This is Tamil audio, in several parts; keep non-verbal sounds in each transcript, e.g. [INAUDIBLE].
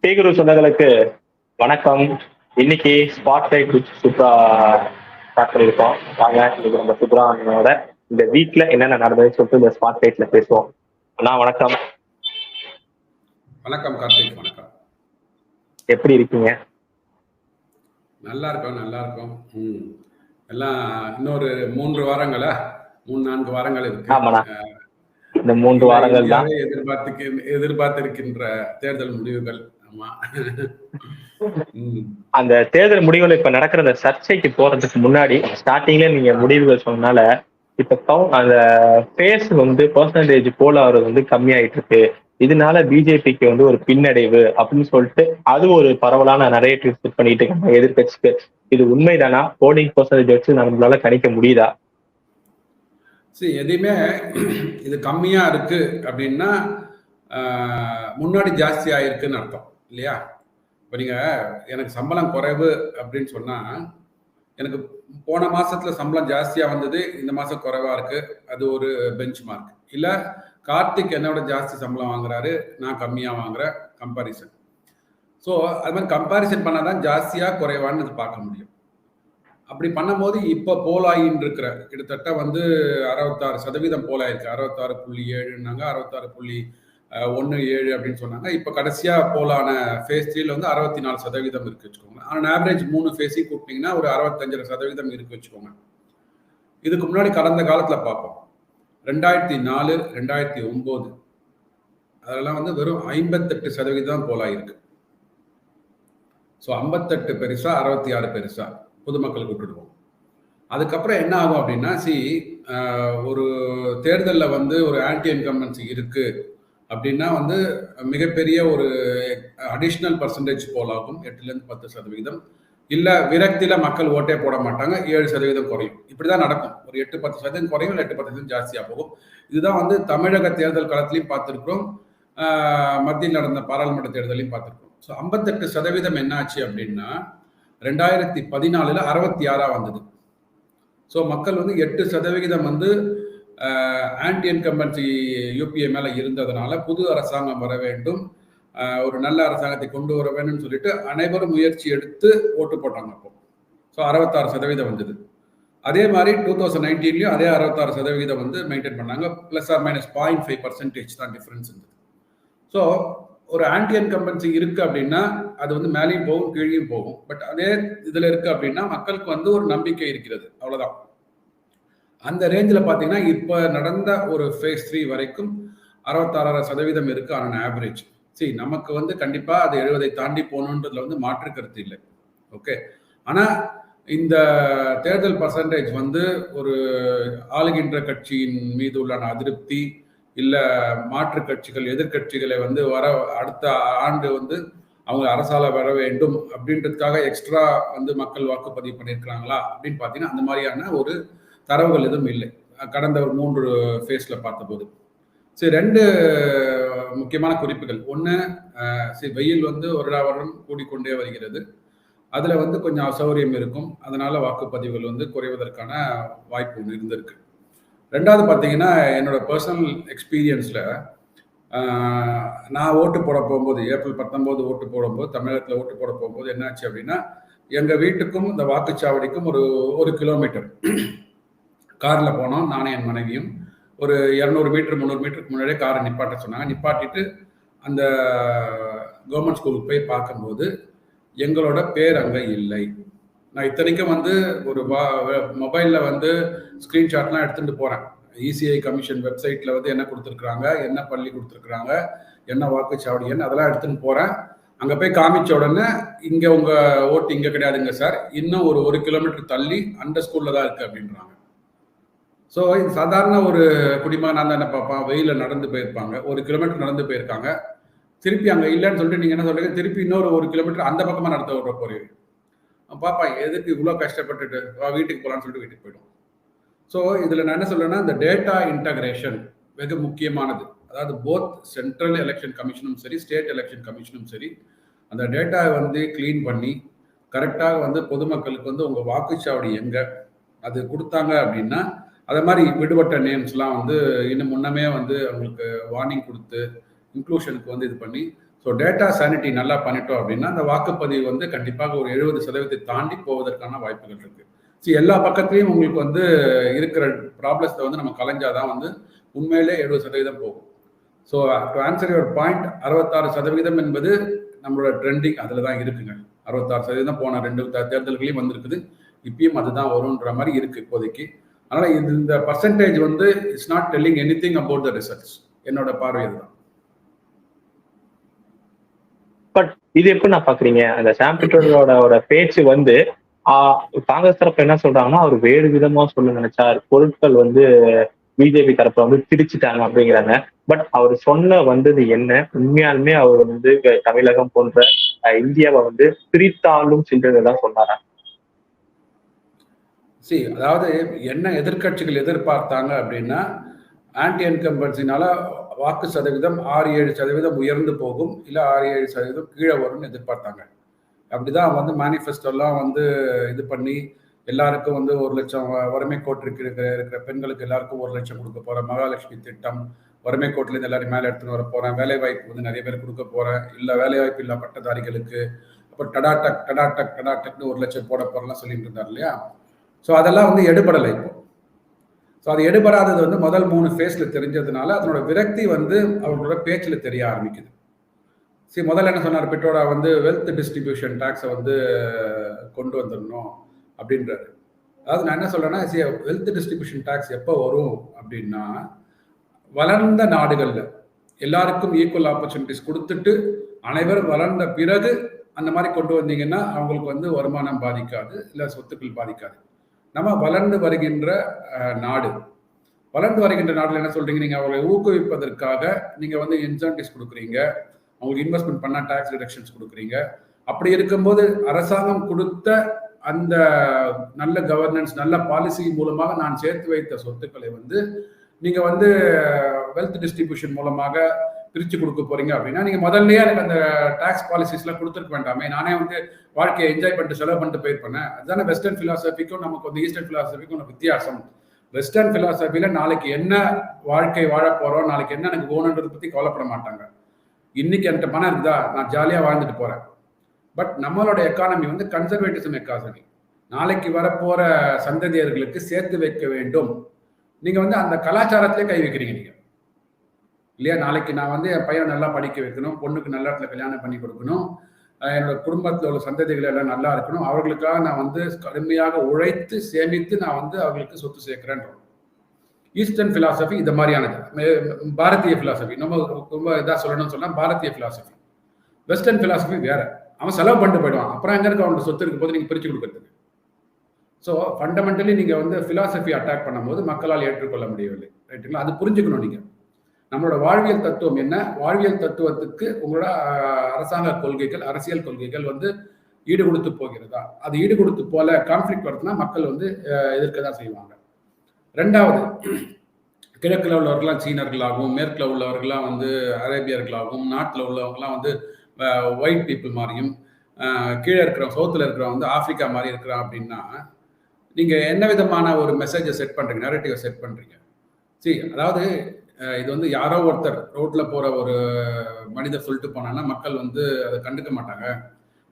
ஸ்ரீகுரு சொந்தங்களுக்கு வணக்கம். இன்னைக்கு ஸ்பாட் லைட் சுப்ரா ஸ்டார்ட் பண்ணியிருக்கோம். வாங்க இன்னைக்கு நம்ம சுப்ரா அண்ணனோட இந்த வீக்ல என்னென்ன நடந்ததுன்னு சொல்லிட்டு இந்த ஸ்பாட் லைட்ல பேசுவோம். அண்ணா வணக்கம். வணக்கம் கார்த்திக். வணக்கம். எப்படி இருக்கீங்க? நல்லா இருக்கோம் நல்லா இருக்கோம் எல்லாம் இன்னொரு மூன்று வாரங்களா? மூணு நான்கு வாரங்கள் இருக்கு. இந்த மூன்று வாரங்கள் தான். இந்தியாவை எதிர்பார்த்துக்கு எதிர்பார்த்திருக்கின்ற தேர்தல் முடிவுகள்? [LAUGHS] அந்த தேர்தல் முடிவுகள் இப்ப நடக்கிற அந்த சர்ச்சைக்கு போறதுக்கு முன்னாடி ஸ்டார்டிங்ல நீங்க முடிவுகள் சொன்னனால இப்ப அந்த ஃபேஸ் வந்து பர்சன்டேஜ் போல் ஆகுறது வந்து கம்மியாயிட்டு இருக்கு. இதனால பிஜேபிக்கு வந்து ஒரு பின்னடைவு அப்படின்னு சொல்லிட்டு அது ஒரு பரவலான நரேட்டிவ் செட் பண்ணிட்டு இருக்காங்க எதிர்கட்சிக்கு இது உண்மைதானா? போலிங் பர்சன்டேஜ் வச்சு நம்மளால கணிக்க முடியுதா? சரி எதையுமே இது கம்மியா இருக்கு அப்படின்னா முன்னாடி ஜாஸ்தி ஆயிருக்குன்னு அர்த்தம். இல்லையா? இப்போ நீங்கள் எனக்கு சம்பளம் குறைவு அப்படின்னு சொன்னால் எனக்கு போன மாதத்தில் சம்பளம் ஜாஸ்தியாக வந்தது இந்த மாதம் குறைவாக இருக்குது அது ஒரு பெஞ்ச் மார்க் இல்லை கார்த்திக் என்னோட ஜாஸ்தி சம்பளம் வாங்குறாரு நான் கம்மியாக வாங்குறேன் கம்பாரிசன் ஸோ அது மாதிரி கம்பாரிசன் பண்ணாதான் ஜாஸ்தியாக குறைவான்னு இது பார்க்க முடியும். அப்படி பண்ணும்போது இப்போ போலாயின்னு இருக்கிற கிட்டத்தட்ட வந்து அறுபத்தாறு சதவீதம் போலாயிருக்கு. அறுபத்தாறு புள்ளி ஏழுன்னாங்க அறுபத்தாறு புள்ளி ஒன்று ஏழு அப்படின்னு சொன்னாங்க. இப்போ கடைசியாக போலான ஃபேஸ் த்ரீல வந்து அறுபத்தி நாலு சதவீதம் இருக்கு வச்சுக்கோங்க. ஆனால் ஆவரேஜ் மூணு ஃபேஸையும் கூப்பிட்டீங்கன்னா ஒரு அறுபத்தஞ்சரை சதவீதம் இருக்கு வச்சுக்கோங்க. இதுக்கு முன்னாடி கடந்த காலத்தில் பார்ப்போம். ரெண்டாயிரத்தி நாலு ரெண்டாயிரத்தி ஒம்பது அதெல்லாம் வந்து வெறும் ஐம்பத்தெட்டு சதவீதம் போலாயிருக்கு ஸோ ஐம்பத்தெட்டு பெருசா அறுபத்தி ஆறு பெருசா பொதுமக்களுக்கு விட்டுடுவோம். அதுக்கப்புறம் என்ன ஆகும் அப்படின்னா சி ஒரு தேர்தலில் வந்து ஒரு ஆன்டி இன்கம்பன்சி இருக்குது அப்படின்னா வந்து மிகப்பெரிய ஒரு அடிஷ்னல் பர்சன்டேஜ் போலாகும் எட்டுலேருந்து பத்து சதவீதம். இல்லை விரக்தியில் மக்கள் ஓட்டே போட மாட்டாங்க. ஏழு சதவீதம் குறையும். இப்படி தான் நடக்கும். ஒரு எட்டு பத்து சதவீதம் குறையும் இல்லை எட்டு பத்து சதவீதம் ஜாஸ்தியாக போகும். இதுதான் வந்து தமிழக தேர்தல் காலத்திலையும் பார்த்துருக்கோம் மத்தியில் நடந்த பாராளுமன்ற தேர்தலையும் பார்த்துருக்கோம் ஸோ ஐம்பத்தெட்டு சதவீதம் என்னாச்சு அப்படின்னா ரெண்டாயிரத்தி பதினாலில் அறுபத்தி ஆறாக வந்தது. ஸோ மக்கள் வந்து எட்டு சதவிகிதம் வந்து ஆன்டி இன்கம்பன்சி யூபிஏ மேலே இருந்ததுனால புது அரசாங்கம் வர வேண்டும். ஒரு நல்ல அரசாங்கத்தை கொண்டு வர வேணும்னு சொல்லிட்டு அனைவரும் முயற்சி எடுத்து ஓட்டு போட்டாங்க அப்போ. ஸோ அறுபத்தாறு சதவீதம் வந்தது. அதே மாதிரி டூ தௌசண்ட் நைன்டீன்லையும் அதே அறுபத்தாறு சதவீதம் வந்து மெயின்டைன் பண்ணாங்க. Plus or minus point five percentage தான் டிஃப்ரென்ஸ் இருந்தது. ஸோ ஒரு ஆன்டி இன்கம்பன்சி இருக்குது அப்படின்னா அது வந்து மேலேயும் போகும் கீழேயும் போகும். பட் அதே இதில் இருக்குது அப்படின்னா மக்களுக்கு வந்து ஒரு நம்பிக்கை இருக்கிறது. அவ்வளோதான் அந்த ரேஞ்சில் பார்த்தீங்கன்னா இப்போ நடந்த ஒரு ஃபேஸ் த்ரீ வரைக்கும் அறுபத்தாறு சதவீதம் இருக்கு ஆன் ஆவரேஜ் சரி நமக்கு வந்து கண்டிப்பாக அது எழுபதை தாண்டி போகணுன்றதுல வந்து மாற்று கருத்து இல்லை. ஓகே ஆனால் இந்த தேர்தல் பர்சன்டேஜ் வந்து ஒரு ஆளுகின்ற கட்சியின் மீது உள்ளான அதிருப்தி இல்லை மாற்று கட்சிகள் எதிர்கட்சிகளை வந்து வர அடுத்த ஆண்டு வந்து அவங்க அரசால வர வேண்டும் அப்படின்றதுக்காக எக்ஸ்ட்ரா வந்து மக்கள் வாக்குப்பதிவு பண்ணியிருக்கிறாங்களா அப்படின்னு பார்த்தீங்கன்னா அந்த மாதிரியான ஒரு தரவுகள் எதுவும் இல்லை. கடந்த ஒரு மூன்று ஃபேஸில் பார்த்தபோது. சரி ரெண்டு முக்கியமான குறிப்புகள். ஒன்று சரி வெயில் வந்து வருடா வருடம் கூடிக்கொண்டே வருகிறது. அதில் வந்து கொஞ்சம் அசௌகரியம் இருக்கும். அதனால் வாக்குப்பதிவுகள் வந்து குறைவதற்கான வாய்ப்பு ஒன்று இருந்திருக்கு. ரெண்டாவது பார்த்தீங்கன்னா என்னோட பர்சனல் எக்ஸ்பீரியன்ஸில் நான் ஓட்டு போட போகும்போது ஏப்ரல் பத்தொம்போது ஓட்டு போடும்போது தமிழகத்தில் ஓட்டு போட போகும்போது என்னாச்சு அப்படின்னா எங்கள் வீட்டுக்கும் இந்த வாக்குச்சாவடிக்கும் ஒரு ஒரு கிலோமீட்டர் காரில் போனோம் நானும் என் மனைவியும். ஒரு இரநூறு மீட்டர் முந்நூறு மீட்டருக்கு முன்னாடியே காரை நிப்பாட்ட சொன்னாங்க. நிப்பாட்டிட்டு அந்த கவர்மெண்ட் ஸ்கூலுக்கு போய் பார்க்கும்போது எங்களோட பேர் அங்கே இல்லை. நான் இத்தனைக்கும் வந்து ஒரு மொபைலில் வந்து ஸ்க்ரீன்ஷாட்லாம் எடுத்துகிட்டு போகிறேன் இசிஐ கமிஷன் வெப்சைட்டில் வந்து என்ன கொடுத்துருக்குறாங்க என்ன பள்ளி கொடுத்துருக்குறாங்க என்ன வாக்குச்சாவடி என்ன அதெல்லாம் எடுத்துன்னு போகிறேன் அங்கே போய் காமிச்ச உடனே இங்கே உங்கள் ஓட்டு இங்கே கிடையாதுங்க சார். இன்னும் ஒரு ஒரு கிலோமீட்டர் தள்ளி அந்த ஸ்கூலில் தான் இருக்குது அப்படின்றாங்க. ஸோ இது சாதாரண ஒரு குடிமகனாக தான் என்ன பார்ப்பான் வெயிலில் நடந்து போயிருப்பாங்க. ஒரு கிலோமீட்டர் நடந்து போயிருக்காங்க. திருப்பி அங்கே இல்லைன்னு சொல்லிட்டு நீங்கள் என்ன சொல்கிறீங்க திருப்பி இன்னொரு ஒரு கிலோமீட்டர் அந்த பக்கமாக நடத்த விட போறீங்க. பாப்பா எதுக்கு இவ்வளோ கஷ்டப்பட்டுட்டு வா வீட்டுக்கு போகலான்னு சொல்லிட்டு வீட்டுக்கு போயிடும். ஸோ இதில் நான் என்ன சொல்கிறேன்னா இந்த டேட்டா இன்டகிரேஷன் வெகு முக்கியமானது. அதாவது போத் சென்ட்ரல் எலெக்ஷன் கமிஷனும் சரி ஸ்டேட் எலெக்ஷன் கமிஷனும் சரி அந்த டேட்டாவை வந்து க்ளீன் பண்ணி கரெக்டாக வந்து பொதுமக்களுக்கு வந்து உங்கள் வாக்குச்சாவடி எங்கே? அது கொடுத்தாங்க அப்படின்னா அதே மாதிரி விடுபட்ட நேம்ஸ்லாம் வந்து இன்னும் முன்னமே வந்து அவங்களுக்கு வார்னிங் கொடுத்து இன்க்ளூஷனுக்கு வந்து இது பண்ணி ஸோ டேட்டா சானிட்டி நல்லா பண்ணிட்டோம் அப்படின்னா அந்த வாக்குப்பதிவு வந்து கண்டிப்பாக ஒரு எழுபது சதவீதத்தை தாண்டி போவதற்கான வாய்ப்புகள் இருக்கு. ஸோ எல்லா பக்கத்துலையும் உங்களுக்கு வந்து இருக்கிற ப்ராப்ளத்தை வந்து நம்ம கலைஞ்சாதான் வந்து உண்மையிலே எழுபது சதவீதம் போகும். So to answer your point அறுபத்தாறு சதவீதம் என்பது நம்மளோட ட்ரெண்டிங் அதில் தான் இருக்குங்க. அறுபத்தாறு சதவீதம் போன ரெண்டு தேர்தல்களையும் வந்திருக்குது. இப்பயும் அதுதான் வரும்ன்ற மாதிரி இருக்குது இப்போதைக்கு. அதனால இது இந்த பர்சன்டேஜ் வந்து it's not telling anything about the results என்னோட பார்வை இதுதான். பட் இது எப்படி நான் பாக்குறீங்க அந்த சாம்பிட்டோட பேச்சு வந்து ஆஹ், காங்கிரஸ் தரப்பு என்ன சொல்றாங்கன்னா அவர் வேறு விதமா சொல்ல நினைச்சார். பொருட்கள் வந்து பிஜேபி தரப்புல வந்து திரிச்சிட்டாங்க அப்படிங்கிறாங்க. பட் அவர் சொன்ன வந்தது என்ன? உண்மையாலுமே அவர் வந்து தமிழகம் போன்ற இந்தியாவை வந்து பிரித்தாலும் சின்றதான் சொன்னாரா? சி அதாவது என்ன எதிர்க்கட்சிகள் எதிர்பார்த்தாங்க அப்படின்னா ஆன்டி என்கம்பன்சினால வாக்கு சதவீதம் ஆறு ஏழு சதவீதம் உயர்ந்து போகும் இல்லை ஆறு ஏழு சதவீதம் கீழே வரும்னு எதிர்பார்த்தாங்க. அப்படிதான் வந்து மேனிஃபெஸ்டோலாம் வந்து இது பண்ணி எல்லாருக்கும் வந்து ஒரு லட்சம் வறுமை கோட்டிற்கு இருக்கிற இருக்கிற பெண்களுக்கு எல்லாருக்கும் ஒரு லட்சம் கொடுக்க போகிறேன் மகாலட்சுமி திட்டம் வறுமை கோட்டிலேருந்து எல்லாரும் மேலே எடுத்துன்னு வர போகிறேன் வேலை வாய்ப்பு வந்து நிறைய பேர் கொடுக்க போகிறேன் இல்லை வேலை வாய்ப்பு இல்லா பட்டதாரிகளுக்கு அப்புறம் டடாடக் டடாடக் டடாடக்னு ஒரு லட்சம் போட போறேன்லாம் சொல்லிட்டு இருந்தார் இல்லையா? ஸோ அதெல்லாம் வந்து எடுபடலை இப்போ. ஸோ அது எடுபடாதது வந்து முதல் மூணு ஃபேஸில் தெரிஞ்சதுனால அதனோட விரக்தி வந்து அவர்களோட பேச்சில் தெரிய ஆரம்பிக்குது. சரி முதல்ல என்ன சொன்னார்? பெட்ரோடா வந்து வெல்த் டிஸ்ட்ரிபியூஷன் டேக்ஸை வந்து கொண்டு வந்துடணும் அப்படின்றாரு. அதாவது நான் என்ன சொல்கிறேன்னா சரி வெல்த் டிஸ்ட்ரிபியூஷன் டேக்ஸ் எப்போ வரும் அப்படின்னா வளர்ந்த நாடுகளில் எல்லாருக்கும் ஈக்குவல் ஆப்பர்ச்சுனிட்டிஸ் கொடுத்துட்டு அனைவரும் வளர்ந்த பிறகு அந்த மாதிரி கொண்டு வந்தீங்கன்னா அவங்களுக்கு வந்து வருமானம் பாதிக்காது இல்லை சொத்துக்கள் பாதிக்காது. நம்ம வளர்ந்து வருகின்ற நாடு. வளர்ந்து வருகின்ற நாடுல என்ன சொல்றீங்க? நீங்க அவர்களை ஊக்குவிப்பதற்காக நீங்க வந்து இன்சென்டிவ்ஸ் கொடுக்குறீங்க. அவங்களுக்கு இன்வெஸ்ட்மெண்ட் பண்ண டாக்ஸ் ரிடக்ஷன்ஸ் கொடுக்குறீங்க. அப்படி இருக்கும்போது அரசாங்கம் கொடுத்த அந்த நல்ல கவர்னன்ஸ் நல்ல பாலிசி மூலமாக நான் சேர்த்து வைத்த சொத்துக்களை வந்து நீங்க வந்து வெல்த் டிஸ்ட்ரிபியூஷன் மூலமாக பிரித்து கொடுக்க போறீங்க அப்படின்னா நீங்க முதல்லயே எனக்கு அந்த டாக்ஸ் பாலிசிஸ்லாம் கொடுத்துருக்க வேண்டாமே. நானே வந்து வாழ்க்கையை என்ஜாய் பண்ணிட்டு செலவு பண்ணிட்டு போயிருப்பேன் அதுதானே வெஸ்டர்ன் பிலாசபிக்கும் நமக்கு வந்து ஈஸ்டர்ன் பிலாசபிக்கும் ஒரு வித்தியாசம். வெஸ்டர்ன் பிலாசபில நாளைக்கு என்ன வாழ்க்கை வாழ போறோம் நாளைக்கு என்ன எனக்கு வேணுன்றதை பத்தி கவலைப்பட மாட்டாங்க. இன்னைக்கு என்கிட்ட பணம் இருக்குதா? நான் ஜாலியாக வாழ்ந்துட்டு போறேன். பட் நம்மளோட எக்கானமி வந்து கன்சர்வேட்டிசம் எக்கானமி நாளைக்கு வரப்போற சந்ததியர்களுக்கு சேர்த்து வைக்க வேண்டும். நீங்க வந்து அந்த கலாச்சாரத்திலே கை வைக்கிறீங்க நீங்க. இல்லையா? நாளைக்கு நான் வந்து என் பையனை நல்லா படிக்க வைக்கணும் பொண்ணுக்கு நல்ல இடத்துல கல்யாணம் பண்ணி கொடுக்கணும் என்னோட குடும்பத்தில் உள்ள சந்ததிகள் எல்லாம் நல்லா இருக்கணும் அவர்களுக்காக நான் வந்து கடுமையாக உழைத்து சேமித்து நான் வந்து அவர்களுக்கு சொத்து சேர்க்கிறேன்றோம் ஈஸ்டர்ன் ஃபிலாசபி இந்த மாதிரியானது. பாரதிய ஃபிலாசபி நம்ம ரொம்ப இதாக சொல்லணும்னு சொன்னால் பாரதிய ஃபிலாசபி வெஸ்டர்ன் ஃபிலாசபி வேற. அவன் செலவு பண்ணிட்டு போயிடுவான். அப்புறம் எங்கே இருக்க? அவனோட சொத்து இருக்கும் போது நீங்கள் பிரித்து கொடுக்கறதுக்கு. ஸோ ஃபண்டமெண்டலி நீங்கள் வந்து ஃபிலாசபி அட்டாக் பண்ணும்போது மக்களால் ஏற்றுக்கொள்ள முடியவில்லை. ரைட்டுங்களா அது புரிஞ்சுக்கணும் நீங்கள் நம்மளோட வாழ்வியல் தத்துவம் என்ன? வாழ்வியல் தத்துவத்துக்கு உங்களோட அரசாங்க கொள்கைகள் அரசியல் கொள்கைகள் வந்து ஈடு கொடுத்து போகிறதா? அது ஈடு கொடுத்து போல கான்ஃபிளிக் வருதுன்னா மக்கள் வந்து எதிர்க்க தான் செய்வாங்க. ரெண்டாவது கிழக்கில் உள்ளவர்கள்லாம் சீனர்களாகவும் மேற்கில் உள்ளவர்கள்லாம் வந்து அரேபியர்களாகவும் நாட்டில் உள்ளவங்கலாம் வந்து ஒயிட் பீப்புள் மாதிரியும் கீழே இருக்கிற சவுத்தில் இருக்கிறவங்க வந்து ஆப்பிரிக்கா மாதிரி இருக்கிறான் அப்படின்னா நீங்கள் என்ன விதமான ஒரு மெசேஜை செட் பண்ணுறீங்க நரேட்டிவை செட் பண்ணுறீங்க சரி அதாவது இது வந்து யாரோ ஒருத்தர் ரோட்டில் போகிற ஒரு மனிதர் சொல்லிட்டு போனான்னா மக்கள் வந்து அதை கண்டுக்க மாட்டாங்க.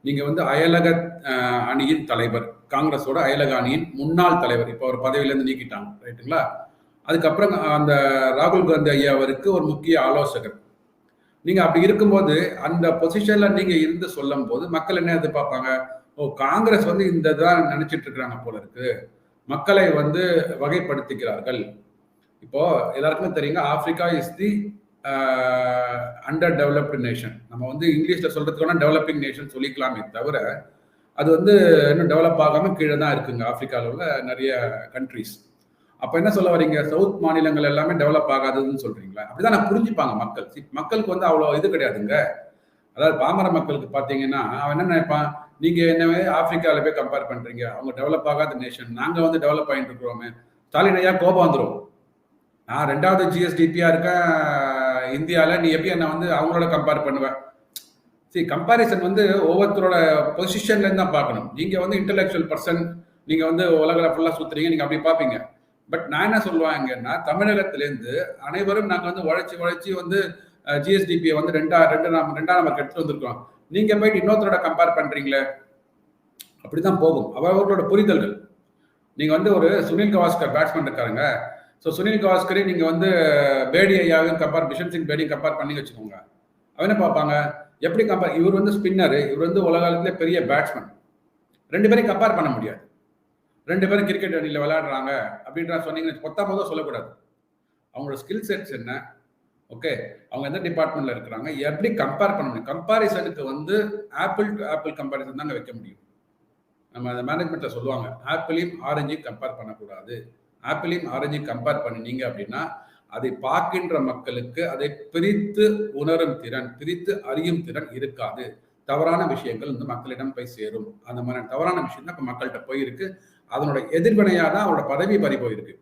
நீங்கள் வந்து அயலக அணியின் தலைவர் காங்கிரஸோட அயலக அணியின் முன்னாள் தலைவர். இப்போ ஒரு பதவியிலேருந்து நீக்கிட்டாங்க ரைட்டுங்களா? அதுக்கப்புறம் அந்த ராகுல் காந்தி ஐயா அவருக்கு ஒரு முக்கிய ஆலோசகர். நீங்க அப்படி இருக்கும்போது அந்த பொசிஷன்ல நீங்க இருந்து சொல்லும் போது மக்கள் என்ன எதிர்பார்ப்பாங்க? ஓ காங்கிரஸ் வந்து இந்த தான் நினைச்சிட்டு இருக்கிறாங்க போல இருக்கு. மக்களை வந்து வகைப்படுத்திக்கிறார்கள் இப்போ எல்லாருக்குமே தெரியுங்க Africa is the under developed nation நம்ம வந்து இங்கிலீஷ்ல சொல்றதுக்கான டெவலப்பிங் நேஷன் சொல்லிக்கலாமே தவிர அது வந்து இன்னும் டெவலப் ஆகாம கீழே தான் இருக்குங்க ஆப்பிரிக்காவில் உள்ள நிறைய கண்ட்ரிஸ் அப்போ என்ன சொல்ல வரீங்க? சவுத் மாநிலங்கள் எல்லாமே டெவலப் ஆகாதுன்னு சொல்றீங்களா? அப்படிதான் நான் புரிஞ்சுப்பாங்க மக்கள். மக்களுக்கு வந்து அவ்வளோ இது கிடையாதுங்க. அதாவது பாமர மக்களுக்கு பார்த்தீங்கன்னா அவன் என்ன நினைப்பான்? நீங்க என்னவே ஆப்பிரிக்காவில் போய் கம்பேர் பண்றீங்க? அவங்க டெவலப் ஆகாத நேஷன் நாங்கள் வந்து டெவலப் ஆகிட்டு இருக்கிறோமே. ஸ்டாலின் ஐயா கோபம் வந்துடும் நான் ரெண்டாவது ஜிஎஸ்டிபியா இருக்கேன். இந்தியாவில் நீ எப்படி என்ன வந்து அவங்களோட கம்பேர் பண்ணுவேன் சரி கம்பாரிசன் வந்து ஒவ்வொருத்தரோட பொசிஷன்லேருந்து தான் பார்க்கணும். நீங்க வந்து இன்டெலெக்சுவல் பர்சன் நீங்க வந்து உலகில் ஃபுல்லாக சுத்துறீங்க நீங்க அப்படி பார்ப்பீங்க. பட் நான் என்ன சொல்லுவாங்கன்னா தமிழகத்திலேருந்து அனைவரும் நாங்கள் வந்து உழைச்சி உழைச்சி வந்து ஜிஎஸ்டிபியை வந்து ரெண்டா ரெண்டு நாம் ரெண்டாம் நம்பருக்கு எடுத்துட்டு வந்திருக்கோம். நீங்க போயிட்டு இன்னொருத்தரோட கம்பேர் பண்றீங்களே? அப்படிதான் போகும். அவர்களோட புரிதல்கள். நீங்க வந்து ஒரு சுனில் கவாஸ்கர் பேட்ஸ்மேன் இருக்காருங்க. ஸோ சுனில் கவாஸ்கரி நீங்கள் வந்து பேடி ஐயாவையும் கம்பேர் பிஷன் சிங் பேடியும் கம்பேர் பண்ணி வச்சுக்கோங்க. அவனை என்ன பார்ப்பாங்க. எப்படி கம்பேர் இவர் வந்து ஸ்பின்னர் இவர் வந்து உலகத்திலே பெரிய பேட்ஸ்மேன் ரெண்டு பேரையும் கம்பேர் பண்ண முடியாது. ரெண்டு பேரும் கிரிக்கெட் அணியில் விளையாடுறாங்க அப்படின்ற சொன்னீங்கன்னு பொத்தா போதும் சொல்லக்கூடாது. அவங்களோட ஸ்கில் செட்ஸ் என்ன? ஓகே அவங்க எந்த டிபார்ட்மெண்ட்ல இருக்கிறாங்க? எப்படி கம்பேர் பண்ண முடியும்? கம்பாரிசனுக்கு வந்து ஆப்பிள் டு ஆப்பிள் கம்பாரிசன் தாங்க வைக்க முடியும். நம்ம அந்த மேனேஜ்மெண்ட்ல சொல்லுவாங்க ஆப்பிளையும் ஆரஞ்சையும் கம்பேர் பண்ணக்கூடாது. ஆப்பிளையும் ஆரஞ்சையும் கம்பேர் பண்ணினீங்க அப்படின்னா அதை பார்க்கின்ற மக்களுக்கு அதை பிரித்து உணரும் திறன் பிரித்து அறியும் திறன் இருக்காது. தவறான விஷயங்கள் இந்த மக்களிடம் போய் சேரும். அந்த மாதிரி தவறான விஷயம் தான் இப்போ மக்கள்கிட்ட போயிருக்கு. அதனோட எதிர்வினையாக தான் அவரோட பதவி பறி போயிருக்கு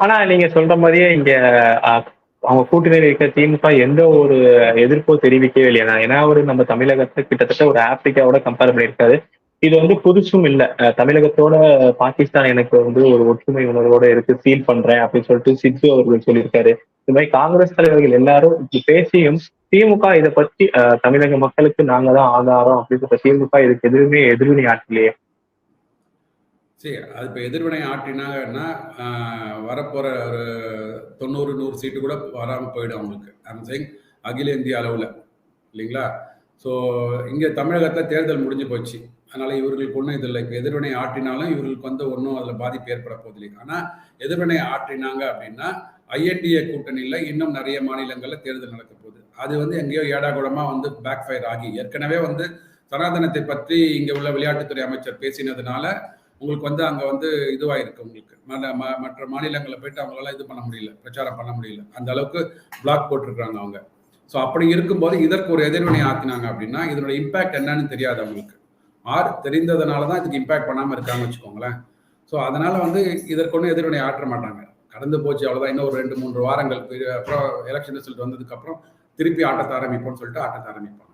ஆனா நீங்க சொல்ற மாதிரியே இங்க அவங்க கூட்டணியில் இருக்க திமுக எந்த ஒரு எதிர்ப்போ தெரிவிக்கவே இல்லையா? ஏன்னா ஒரு நம்ம தமிழகத்தை கிட்டத்தட்ட ஒரு ஆப்பிரிக்காவோட கம்பேர் பண்ணியிருக்காரு. இது வந்து புதுசும் இல்ல. தமிழகத்தோட பாகிஸ்தான் எனக்கு வந்து ஒரு ஒற்றுமை உணர்வோட இருக்கு. ஃபீல் பண்றேன் அப்படின்னு சொல்லிட்டு சித்து அவர்கள் சொல்லியிருக்காரு. இந்த மாதிரி காங்கிரஸ் தலைவர்கள் எல்லாரும் இப்படி பேசியும் திமுக இதை பத்தி அஹ், தமிழக மக்களுக்கு நாங்க தான் ஆதாரம் அப்படின்னு சொல்ற திமுக இதுக்கு எதுவுமே எதிர்வினை ஆற்றலையே. சரி அது இப்போ எதிர்வினை ஆட்டினாங்கன்னா ஆஹ், வரப்போற ஒரு தொண்ணூறு நூறு சீட்டு கூட வராமல் போயிடும் அவங்களுக்கு. ஐம் saying அகில இந்திய அளவில். இல்லைங்களா? ஸோ இங்கே தமிழகத்தில் தேர்தல் முடிஞ்சு போச்சு. அதனால இவர்களுக்கு ஒன்றும் இதில் இல்லை இப்போ எதிர்வினை ஆற்றினாலும் இவர்களுக்கு வந்து ஒன்றும் அதில் பாதிப்பு ஏற்பட போதில்லை ஆனால் எதிர்வினை ஆற்றினாங்க அப்படின்னா ஐஎன்டிஏ கூட்டணியில் இன்னும் நிறைய மாநிலங்களில் தேர்தல் நடக்க போகுது. அது வந்து எங்கேயோ ஏடாகுடமாக வந்து பேக் ஃபயர் ஆகி ஏற்கனவே வந்து சனாதனத்தை பற்றி இங்கே உள்ள விளையாட்டுத்துறை அமைச்சர் பேசினதுனால உங்களுக்கு வந்து அங்கே வந்து இதுவாக இருக்கு உங்களுக்கு. மற்ற ம- மற்ற மாநிலங்களில் போயிட்டு அவங்களால இது பண்ண முடியல பிரச்சாரம் பண்ண முடியல. அந்த அளவுக்கு பிளாக் போட்டிருக்காங்க அவங்க. ஸோ அப்படி இருக்கும்போது இதற்கு ஒரு எதிர்வினை ஆக்கினாங்க அப்படின்னா இதனோட இம்பாக்ட் என்னன்னு தெரியாது அவங்களுக்கு. ஆர் தெரிந்ததுனால தான் இதுக்கு இம்பேக்ட் பண்ணாமல் இருக்காங்கன்னு வச்சுக்கோங்களேன். ஸோ அதனால வந்து இதற்கொண்டு எதிர்வினை ஆற்ற மாட்டாங்க. கடந்து போச்சு அவ்வளோதான் இன்னும் ஒரு ரெண்டு மூன்று வாரங்கள் அப்புறம் எலெக்ஷன் ரிசல்ட் வந்ததுக்கப்புறம் திருப்பி ஆட்டத்தை ஆரம்பிப்போம்னு சொல்லிட்டு ஆட்டத்தை ஆரம்பிப்பாங்க.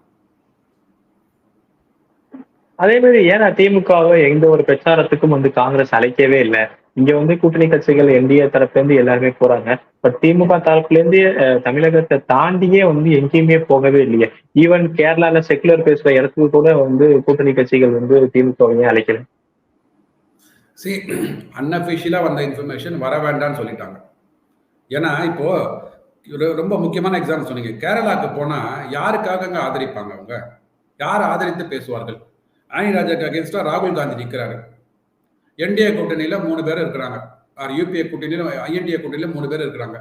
அதே மாதிரி ஏன்னா திமுகவை எந்த ஒரு பிரச்சாரத்துக்கும் வந்து காங்கிரஸ் அழைக்கவே இல்லை? இங்க வந்து கூட்டணி கட்சிகள் என்டிஏ தரப்புல இருந்து எல்லாருமே போறாங்க. பட் திமுக தரப்புல இருந்து தமிழகத்தை தாண்டியே வந்து எங்கேயுமே போகவே இல்லையே. ஈவன் கேரளால செக்குலர் பேசுற இடத்துக்கு கூட வந்து கூட்டணி கட்சிகள் வந்து திமுகவையே அழைக்கல. சி அன்அபிஷியலா வந்த இன்ஃபர்மேஷன் வர வேண்டாம்னு சொல்லிட்டாங்க. ஏன்னா இப்போ ரொம்ப முக்கியமான எக்ஸாம் சொன்னீங்க. கேரளாக்கு போனா யாருக்காக அங்க ஆதரிப்பாங்க அவங்க? யார் ஆதரித்து பேசுவார்கள்? ஆனி ராஜாக்கு அகேன்ஸ்டா ராகுல் காந்தி நிற்கிறாரு என்டிஏ கூட்டணியில் மூணு பேர் இருக்கிறாங்க. ஆர் யூபிஏ கூட்டணியில் ஐஎன்டிஏ கூட்டணியில் மூணு பேர் இருக்கிறாங்க.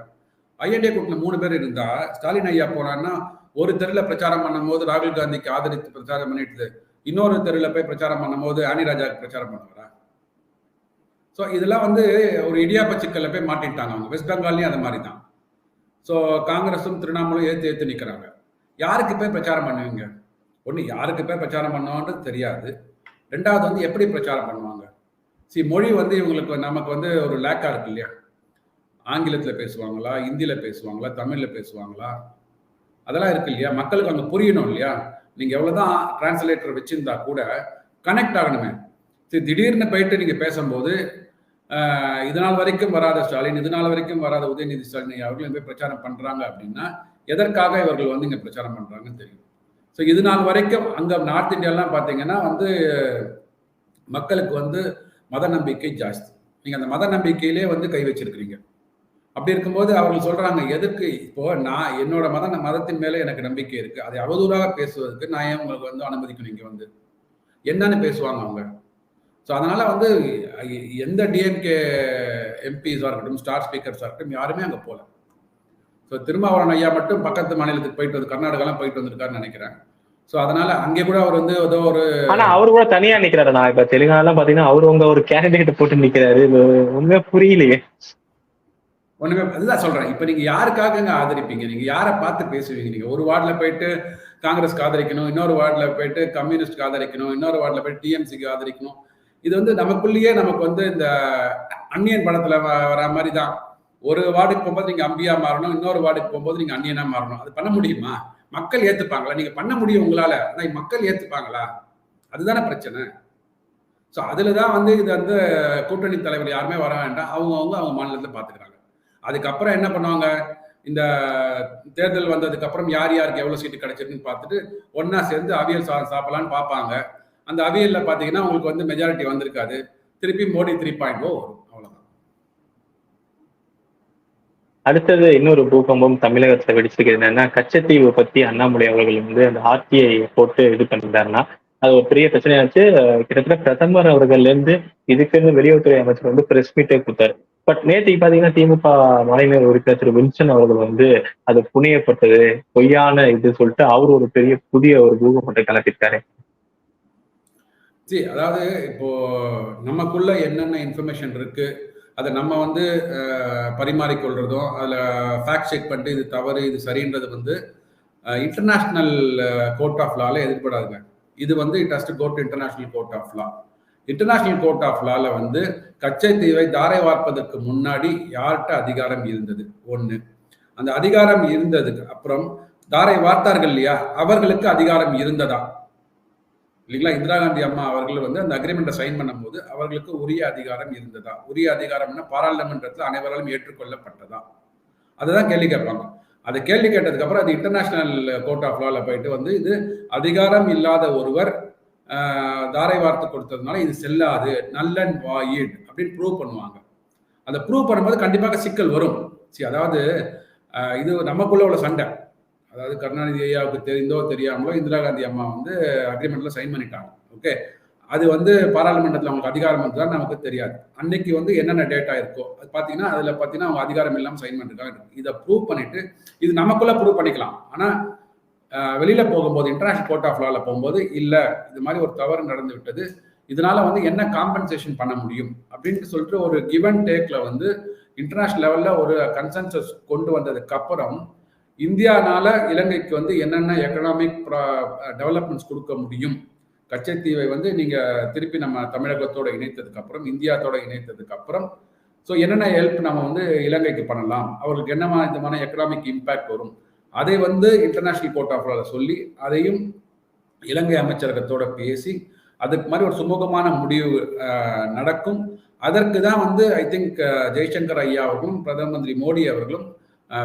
ஐஎன்டிஏ கூட்டணியில் மூணு பேர் இருந்தா ஸ்டாலின் ஐயா போனான்னா ஒரு தெருவில் பிரச்சாரம் பண்ணும்போது ராகுல் காந்திக்கு ஆதரித்து பிரச்சாரம் பண்ணிட்டு இன்னொரு தெருவில் போய் பிரச்சாரம் பண்ணும்போது ஆனி ராஜாவுக்கு பிரச்சாரம் பண்ணுவாரா? ஸோ இதெல்லாம் வந்து ஒரு இடியாப்ப சிக்கல்ல போய் மாட்டிட்டாங்க அவங்க. வெஸ்ட் பெங்கால்லையும் அது மாதிரி தான் ஸோ காங்கிரஸும் திரிணாமுலும் ஏற்று ஏற்று நிற்கிறாங்க யாருக்கு போய் பிரச்சாரம் பண்ணுவீங்க? ஒன்று யாருக்கு போய் பிரச்சாரம் பண்ணுவான்றது தெரியாது. ரெண்டாவது வந்து எப்படி பிரச்சாரம் பண்ணுவாங்க? சி மொழி வந்து இவங்களுக்கு நமக்கு வந்து ஒரு லேக்காக இருக்கு இல்லையா? ஆங்கிலத்தில் பேசுவாங்களா? ஹிந்தியில் பேசுவாங்களா? தமிழில் பேசுவாங்களா? அதெல்லாம் இருக்கு இல்லையா? மக்களுக்கு அங்கே புரியணும் இல்லையா? நீங்கள் எவ்வளோதான் டிரான்ஸ்லேட்டர் வச்சுருந்தா கூட கனெக்ட் ஆகணுமே. சரி திடீர்னு போயிட்டு நீங்கள் பேசும்போது இது நாள் வரைக்கும் வராத ஸ்டாலின் இது நாள் வரைக்கும் வராத உதயநிதி ஸ்டாலின் அவர்கள் போய் பிரச்சாரம் பண்ணுறாங்க அப்படின்னா எதற்காக இவர்கள் வந்து இங்கே பிரச்சாரம் பண்ணுறாங்கன்னு தெரியும். ஸோ இது நாள் வரைக்கும் அங்கே நார்த் இந்தியாலாம் பார்த்தீங்கன்னா வந்து மக்களுக்கு வந்து மத நம்பிக்கை ஜாஸ்தி. நீங்கள் அந்த மத நம்பிக்கையிலே வந்து கை வச்சிருக்கிறீங்க. அப்படி இருக்கும்போது அவர்கள் சொல்றாங்க எதுக்கு இப்போ நான் என்னோட மத மதத்தின் மேல எனக்கு நம்பிக்கை இருக்கு. அதை அவதூறாக பேசுவதற்கு நான் ஏன் உங்களுக்கு வந்து அனுமதிக்கணும் இங்கே வந்து? என்னன்னு பேசுவாங்க அவங்க. ஸோ அதனால வந்து எந்த டிஎம்கே எம்பிஸாக இருக்கட்டும் ஸ்டார் ஸ்பீக்கர்ஸாக இருக்கட்டும் யாருமே அங்கே போகல ஸோ திருமாவளவன் ஐயா மட்டும் பக்கத்து மாநிலத்துக்கு போயிட்டு வந்து கர்நாடகாலாம் போயிட்டு வந்திருக்காருன்னு நினைக்கிறேன். ஸோ அதனால அங்கே கூட அவர் வந்து ஏதோ ஒரு ஆனா அவரு கூட தனியா நிக்கிறாரு. நான் இப்ப தெலுங்கானாலாம் பாத்தீங்கன்னா அவரு உங்க ஒரு கேண்டிடேட் போட்டு நிக்கிறாரு. உண்மையா புரியலையே. ஒண்ணுமே அதுதான் சொல்றேன். இப்போ நீங்க யாருக்காக இங்க ஆதரிப்பீங்க? நீங்க யாரை பார்த்து பேசுவீங்க? நீங்க ஒரு வார்டில் போயிட்டு காங்கிரஸ்க்கு ஆதரிக்கணும் இன்னொரு வார்டில் போயிட்டு கம்யூனிஸ்ட்க்கு ஆதரிக்கணும் இன்னொரு வார்டில் போயிட்டு டிஎம்சிக்கு ஆதரிக்கணும். இது வந்து நமக்குள்ளேயே நமக்கு வந்து இந்த அந்நியன் படத்துல வர மாதிரி தான் ஒரு வார்டுக்கு போகும்போது நீங்க அம்பியா மாறணும் இன்னொரு வார்டுக்கு போகும்போது நீங்க அந்நியனா மாறணும். அது பண்ண முடியுமா? மக்கள் ஏத்துப்பாங்களா? நீங்க பண்ண முடியும் உங்களால ஆனா மக்கள் ஏத்துப்பாங்களா? அதுதானே பிரச்சனை. ஸோ அதில் தான் வந்து இது வந்து கூட்டணி தலைவர் யாருமே வர வேண்டாம். அவங்க அவங்க அவங்க மாநிலத்தில் பார்த்துக்கிறாங்க அதுக்கப்புறம் என்ன பண்ணுவாங்க? இந்த தேர்தல் வந்ததுக்கு அப்புறம் யார் யாருக்கு எவ்வளவு சீட்டு கிடைச்சிருக்குன்னு பார்த்துட்டு ஒன்றா சேர்ந்து அவியல் சா சாப்பிடலான்னு பார்ப்பாங்க அந்த அவியல்ல பாத்தீங்கன்னா உங்களுக்கு வந்து மெஜாரிட்டி வந்திருக்காது. திருப்பி மோடி த்ரீ பாயிண்ட் ஓ வரும். அடுத்தது இன்னொரு பூகம்பம் தமிழகத்துல வெடிச்சிருக்கு என்னன்னா கச்சத்தீவு பத்தி அண்ணாமலை அவர்கள் வந்து அந்த ஆர்டிஐ போட்டு இது பண்ணியிருந்தாருன்னா அது ஒரு பெரிய பிரச்சனையாச்சு. அஹ் கிட்டத்தட்ட பிரதமர் அவர்கள்ல இருந்து இதுக்குன்னு வெளியுறவுத்துறை அமைச்சர் வந்து பிரஸ் மீட்டே கொடுத்தாரு. பட் நேற்று பாத்தீங்கன்னா திமுக மாநில உறுப்பினர் திரு வில்சன் அவர்கள் வந்து அது புனையப்பட்டது பொய்யான இது சொல்லிட்டு அவர் ஒரு பெரிய புதிய ஒரு பூகம்பத்தை கிளப்பிட்டாரு அதாவது இப்போ நமக்குள்ள என்னென்ன இன்ஃபர்மேஷன் இருக்கு? அதை நம்ம வந்து அஹ், பரிமாறிக்கொள்றதும் அதில் ஃபேக்ட் செக் பண்ணிட்டு இது தவறு இது சரின்றது வந்து இன்டர்நேஷ்னல் கோர்ட் ஆஃப் லால எதிர்படாதுங்க. இது வந்து it has to go to international court of law international court of லால வந்து கச்சைத்தீவை தாரை வார்ப்பதற்கு முன்னாடி யார்கிட்ட அதிகாரம் இருந்தது? ஒன்று அந்த அதிகாரம் இருந்ததுக்கு அப்புறம் தாரை வார்த்தார்கள் இல்லையா? அவர்களுக்கு அதிகாரம் இருந்ததா? இல்லைங்களா? இந்திரா காந்தி அம்மா அவர்கள் வந்து அந்த அக்ரிமெண்ட்டை சைன் பண்ணும்போது அவர்களுக்கு உரிய அதிகாரம் இருந்ததா? உரிய அதிகாரம்னா பாராளுமன்றத்தில் அனைவராலும் ஏற்றுக்கொள்ளப்பட்டதா? அதுதான் கேள்வி கேட்பாங்க. அதை கேள்வி கேட்டதுக்கு அப்புறம் அது இன்டர்நேஷனல் கோர்ட் ஆஃப் லாவில் போயிட்டு வந்து இது அதிகாரம் இல்லாத ஒருவர் தாரை வார்த்தை கொடுத்ததுனால இது செல்லாது நல்லன் வாயிட் அப்படின்னு ப்ரூவ் பண்ணுவாங்க. அதை ப்ரூவ் பண்ணும்போது கண்டிப்பாக சிக்கல் வரும். சரி அதாவது இது நமக்குள்ள உள்ள சண்டை. அதாவது கருணாநிதி ஐயாவுக்கு தெரிந்தோ தெரியாமலோ இந்திரா காந்தி அம்மா வந்து அக்ரிமெண்ட்ல சைன் பண்ணிட்டாங்க. ஓகே அது வந்து பாராளுமன்றத்தில் அவங்களுக்கு அதிகாரம் வந்ததா நமக்கு தெரியாது. அன்னைக்கு வந்து என்னென்ன டேட்டா இருக்கோ அது பார்த்தீங்கன்னா அதில் பார்த்தீங்கன்னா அவங்க அதிகாரம் இல்லாமல் சைன் பண்ணிருக்காங்க. இதை ப்ரூவ் பண்ணிட்டு இது நமக்குள்ள ப்ரூவ் பண்ணிக்கலாம். ஆனால் வெளியில போகும்போது இன்டர்நேஷனல் கோர்ட் ஆஃப் லாவில் போகும்போது இல்லை இது மாதிரி ஒரு தவறு நடந்து விட்டது. இதனால வந்து என்ன காம்பன்சேஷன் பண்ண முடியும்? அப்படின்னு சொல்லிட்டு ஒரு கிவன் டேக்ல வந்து இன்டர்நேஷனல் லெவலில் ஒரு கன்சென்சஸ் கொண்டு வந்ததுக்கு அப்புறம் இந்தியானால இலங்கைக்கு வந்து என்னென்ன எக்கனாமிக் டெவலப்மெண்ட்ஸ் கொடுக்க முடியும்? கச்சத்தீவை வந்து நீங்கள் திருப்பி நம்ம தமிழகத்தோட இணைத்ததுக்கப்புறம் இந்தியாத்தோட இணைத்ததுக்கப்புறம் ஸோ என்னென்ன ஹெல்ப் நம்ம வந்து இலங்கைக்கு பண்ணலாம்? அவர்களுக்கு என்ன விதமான எக்கனாமிக் இம்பேக்ட் வரும்? அதை வந்து இன்டர்நேஷனல் கோர்ட் ஆஃப் லாவில் சொல்லி அதையும் இலங்கை அமைச்சரகத்தோட பேசி அதுக்கு மாதிரி ஒரு சுமூகமான முடிவு நடக்கும். அதற்கு தான் வந்து ஐ திங்க் ஜெய்சங்கர் ஐயா அவர்களும் பிரதம மந்திரி மோடி அவர்களும்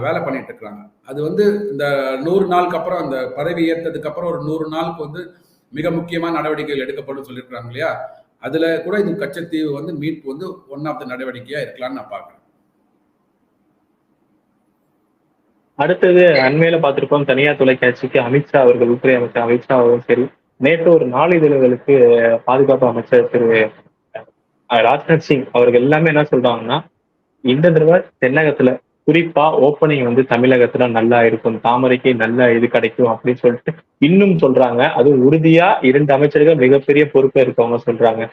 வேலை பண்ணிட்டு இருக்கிறாங்க. அது வந்து இந்த நூறு நாளுக்கு அப்புறம் அந்த பதவி ஏற்றதுக்கு அப்புறம் ஒரு நூறு நாளுக்கு வந்து மிக முக்கியமான நடவடிக்கைகள் எடுக்கப்படும் சொல்லியிருக்கிறாங்க இல்லையா? அதுல கூட இது கச்சத்தீவு வந்து மீட்பு வந்து ஒன் ஆஃப் த நடவடிக்கையா இருக்கலாம்னு நான் பாக்குறேன் அடுத்தது அண்மையில பார்த்திருப்போம் தனியார் தொலைக்காட்சிக்கு அமித்ஷா அவர்கள் உள்துறை அமைச்சர் அமித்ஷா அவர்களும் சரி. நேற்று ஒரு நாளிதழ்களுக்கு பாதுகாப்பு அமைச்சர் திரு ராஜ்நாத் சிங் அவர்கள் எல்லாமே என்ன சொல்றாங்கன்னா இந்த தடவை தென்னகத்துல குறிப்பா ஓப்பனிங் வந்து தமிழகத்துல நல்லா இருக்கும். தாமரைக்கு நல்ல இது கிடைக்கும் அப்படின்னு சொல்லிட்டு இன்னும் சொல்றாங்க. அது உறுதியா இரண்டு அமைச்சர்கள் மிகப்பெரிய பொறுப்பை இருக்கவங்க சொல்றாங்க.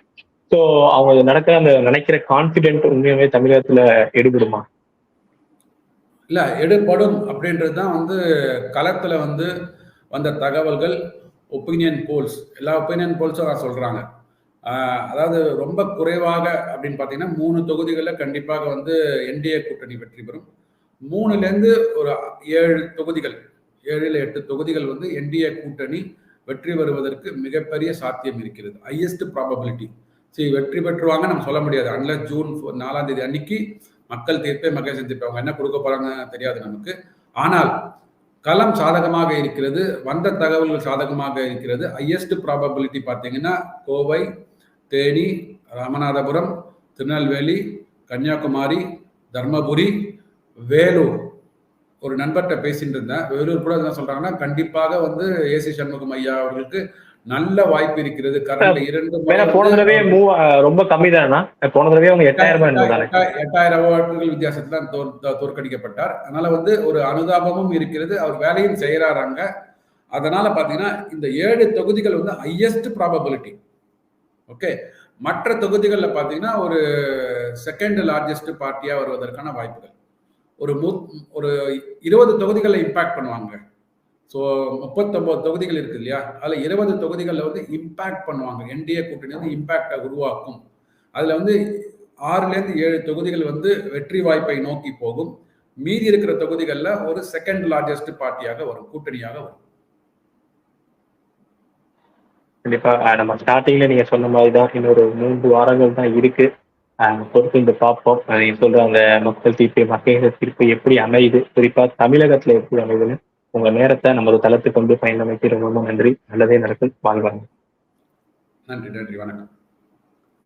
சோ அவங்க நடக்கிற அந்த நினைக்கிற கான்பிடென்ட் உண்மையுமே தமிழகத்துல எடுபடுமா? இல்ல எடுபடும் அப்படின்றது தான் வந்து களத்துல வந்து வந்த தகவல்கள் ஒப்பீனியன் போல்ஸ் எல்லா ஒப்பீனியன் போல்ஸும் சொல்றாங்க. ஆஹ் அதாவது ரொம்ப குறைவாக அப்படின்னு பார்த்தீங்கன்னா மூணு தொகுதிகளில் கண்டிப்பாக வந்து என்டிஏ கூட்டணி வெற்றி பெறும். மூணுலேருந்து ஒரு ஏழு தொகுதிகள் ஏழில் எட்டு தொகுதிகள் வந்து என்டிஏ கூட்டணி வெற்றி பெறுவதற்கு மிகப்பெரிய சாத்தியம் இருக்கிறது. ஹையஸ்ட் ப்ராபபிலிட்டி சரி வெற்றி பெற்றுவாங்க நம்ம சொல்ல முடியாது. அன்லஸ் ஜூன் நாலாம் தேதி அன்னைக்கு மக்கள் தீர்ப்பை மகேசன் தீர்ப்பு. அவங்க என்ன கொடுக்க போறாங்கன்னு தெரியாது நமக்கு. ஆனால் களம் சாதகமாக இருக்கிறது வந்த தகவல்கள் சாதகமாக இருக்கிறது. ஹையஸ்ட் ப்ராபபிலிட்டி பார்த்தீங்கன்னா கோவை தேனி ராமநாதபுரம் திருநெல்வேலி கன்னியாகுமரி தர்மபுரி வேலூர். ஒரு நண்பர்கிட்ட பேசிட்டு இருந்தேன். வேலூர் கூட என்ன சொல்றாங்கன்னா கண்டிப்பாக வந்து ஏசி சண்முகம் ஐயா அவர்களுக்கு நல்ல வாய்ப்பு இருக்கிறது. கரண்ட் இரண்டு போன தடவை ரொம்ப கம்மி தானா போன தடவை அவங்க எட்டாயிரம் எட்டாயிரம் வாக்குகள் வித்தியாசத்தில் தோற்கடிக்கப்பட்டார். அதனால வந்து ஒரு அனுதாபமும் இருக்கிறது. அவர் வேலையும் செய்யறாங்க அதனால பாத்தீங்கன்னா இந்த ஏழு தொகுதிகள் வந்து ஹையஸ்ட் ப்ராபபிலிட்டி ஓகே மற்ற தொகுதிகள்ல பாத்தீங்கன்னா ஒரு செகண்ட் லார்ஜஸ்ட் பார்ட்டியா வருவதற்கான வாய்ப்புகள். ஒரு மு ஒரு இருபது தொகுதிகளை இம்பாக்ட் பண்ணுவாங்க. ஸோ முப்பத்தொம்போது தொகுதிகள் இருக்கு இல்லையா? அதில் இருபது தொகுதிகளில் வந்து இம்பாக்ட் பண்ணுவாங்க. என்டிஏ கூட்டணி வந்து இம்பாக்டை உருவாக்கும். அதில் வந்து ஆறுலேருந்து ஏழு தொகுதிகள் வந்து வெற்றி வாய்ப்பை நோக்கி போகும். மீதி இருக்கிற தொகுதிகளில் ஒரு செகண்ட் லார்ஜஸ்ட் பார்ட்டியாக வரும் கூட்டணியாக வரும். கண்டிப்பா நம்ம ஸ்டார்டிங்ல நீங்க சொன்ன மாதிரி தான் இன்னொரு மூன்று வாரங்கள் தான் இருக்கு. ஆஹ் பொறுத்து பார்ப்போம் நீங்க சொல்ற அந்த மக்கள் தீர்ப்பு மக்கள் தீர்ப்பு எப்படி அமையுது? குறிப்பா தமிழகத்துல எப்படி அமையுதுன்னு உங்க நேரத்தை நமது தளத்துக்கு கொண்டு பயணமைக்கு ரொம்ப ரொம்ப நன்றி. நல்லதே நடக்கும். வாழ்வாங்க நன்றி நன்றி. வணக்கம்.